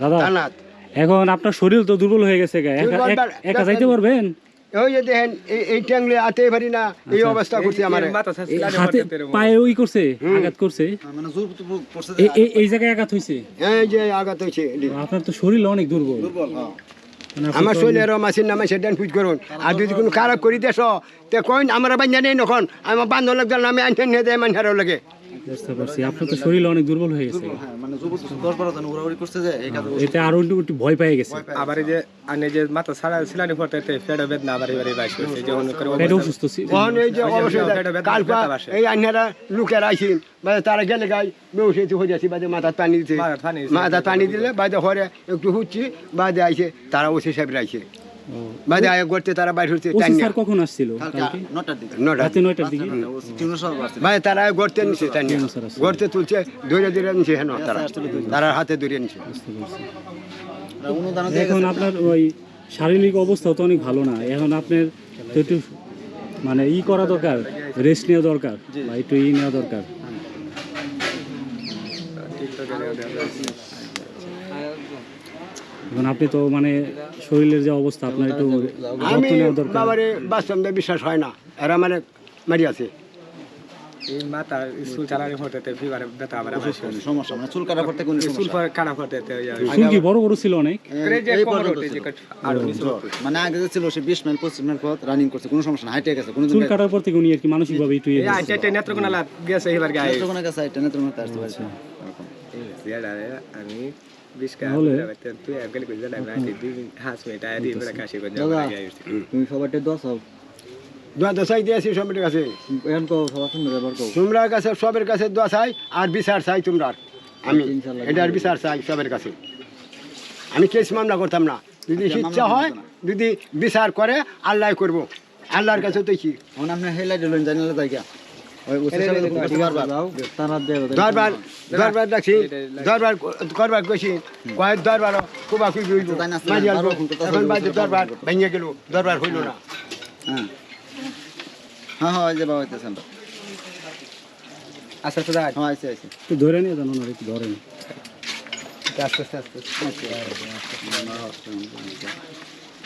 দাদা। এখন আপনার শরীর তো দুর্বল হয়ে গেছে একা- যাইতে পারবেন? ওই যে দেখেন এই- এই ট্যাংলে আতে পারি না এই অবস্থা করছে আমার। হাতে পায়ে ওই করছে আঘাত করছে। এই- এই- এই জায়গায় আঘাত হয়েছে এই যে আঘাত হয়েছে আপনার তো শরীর অনেক দুর্বল। আমার শরীরের মাসির নামে সেটা ফুট করুন। আর যদি কোনো খারাপ করি দেশ তে কইন আমার বান্ধা নেই নখন। আমার বান্ধব লোকদের নামে আনতে নিয়ে দেয় মানুষের লাগে। বুঝতে পারছি। আপনার তো শরীর অনেক দুর্বল হয়ে গেছে। মানে যুবক জন উড়াউড়ি এই কাজে এতে আরও একটু একটু ভয় পেয়ে গেছে। আবার এই যে আনে যে মাথা ছাড়া ছিলানি ফটো পেটে বেদনা আবার এবারে বাইশ করছে যে অন্য করে পেটে অসুস্থ ছিল কখন এই যে অবশ্যই পেটে ব্যথা- কালপা ব্যথা বাসে। এই আন্যারা তারা গেলে গাই বেউসে হয়ে যাচ্ছি বাদে মাথা পানি দিতে মাথায় পানি মাথা পানি দিলে বাদে হরে একটু হুচ্ছি বাদে আইসে তারা ওসি সাহেব আইসে বাদে আয় করতে তারা বাইর হচ্ছে ওসি টাইনিয়া স্যার কখন আসছিল? কালকে কালকে? নটার দিকে। নটা রাতে নয়টার দিকে? টিউনো সব আসছে ভাই তারা গড়তে নিছে টাইনিয়া টিউনো গড়তে তুলছে ধরে ধরে নিছে হেন তারা। তারা হাতে ধরে নিছে। এখন আপনার ওই শারীরিক অবস্থা তো অনেক ভালো না। এখন আপনার তো একটু মানে ই করা দরকার রেস্ট নেওয়া দরকার বা একটু ই নেওয়া দরকার। এখন আপনি তো মানে শরীরের যে অবস্থা আপনার একটু আমি বিশ্বাস হয় না। এরা মানে মারি আছে। এই মাথা চুল চালানি ফটোতে ফিবারে ব্যথা আবার সমস্যা মানে চুল কাটা করতে কোনো চুল চুল কি বড় বড় ছিল অনেক। মানে আগে যে ছিল সে বিশ মাইল পঁচিশ মাইল পথ রানিং করছে কোনো সমস্যা না হাইটে গেছে কোনো চুল কাটার পর থেকে উনি আর কি একটু ইয়ে এই গেছে এবার গায়ে। নেত্রকোনা গেছে হাইটে আসতে পারছে তুমি সবারটা দশ হও দোয়া দশাই দিয়েছি সবের কাছে তোমরা সবের দোয়া চাই আর বিচার চাই তোমরা আমি বিচার চাই সবের কাছে আমি কেস মামলা করতাম না যদি ইচ্ছা হয় যদি বিচার করে আল্লাহ করব আল্লাহর কাছে তো কি হেলাই দিলেন জানালে তাই দরবার দরবার ডাকছি দরবার করবার কইছি কয়েক দরবার কুবা কুই হইল। না, এখন হবে, দরবার ভেঙে গেল দরবার হইল না। হ্যাঁ। হ্যাঁ হ্যাঁ যে বাবা হইতেছেন আচ্ছা তো হ্যাঁ আইসে একটু ধরে নিয়ে জানো না একটু ধরেন আস্তে আস্তে আস্তে আচ্ছা।